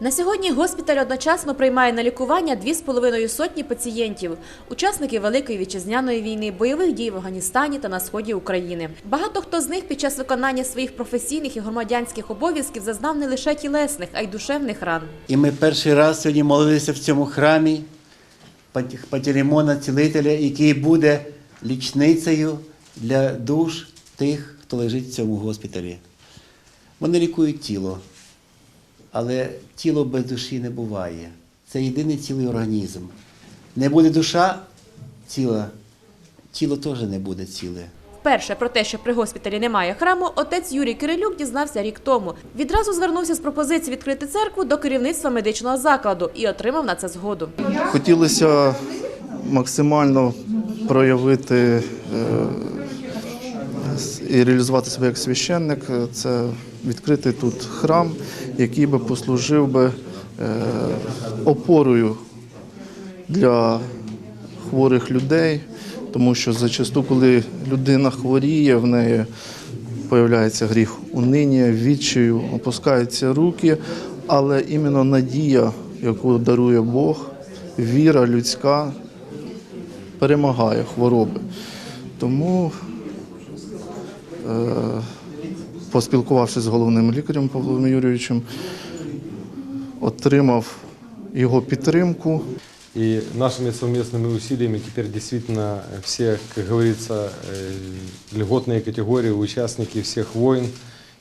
На сьогодні госпіталь одночасно приймає на лікування 2,5 сотні пацієнтів, учасників Великої вітчизняної війни, бойових дій в Афганістані та на сході України. Багато хто з них під час виконання своїх професійних і громадянських обов'язків зазнав не лише тілесних, а й душевних ран. І ми перший раз сьогодні молилися в цьому храмі Патілімона Цілителя, який буде лічницею для душ тих, хто лежить в цьому госпіталі. Вони лікують тіло, але тіло без душі не буває. Це єдиний цілий організм. Не буде душа ціла, тіло теж не буде ціле. Вперше про те, що при госпіталі немає храму, отець Юрій Кирилюк дізнався рік тому. Відразу звернувся з пропозицією відкрити церкву до керівництва медичного закладу і отримав на це згоду. Хотілося максимально проявити е, і реалізувати себе як священник. Е, Це відкрити тут храм, який би послужив би е, опорою для хворих людей, тому що зачасту, коли людина хворіє, в неї появляється гріх униття, відчаю, опускаються руки, але іменно надія, яку дарує Бог, віра людська перемагає хвороби. Тому, поспілкувавшись з головним лікарем Павлом Юрійовичем, отримав його підтримку. И нашими совместными усилиями теперь действительно все, как говорится, э, льготные категории, участники всех войн,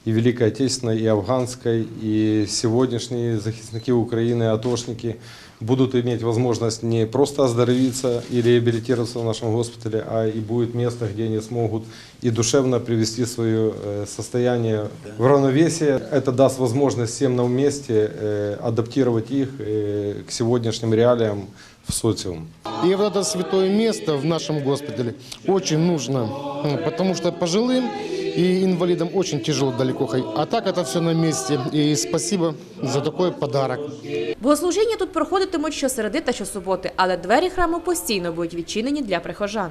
и Великой Отечественной, и Афганской, и сегодняшние захисники Украины, атошники, будут иметь возможность не просто оздоровиться и реабилитироваться в нашем госпитале, а и будет место, где они смогут и душевно привести свое э, состояние в равновесие. Это даст возможность всем нам вместе э, адаптировать их э, к сегодняшним реалиям в социум. И вот это святое место в нашем госпитале очень нужно, м, потому что пожилым и инвалидам очень тяжело далеко ходить. А так это все на месте. И спасибо за такой подарок. Богослужіння тут проходитимуть щосереди та щосуботи, але двері храму постійно будуть відчинені для прихожан.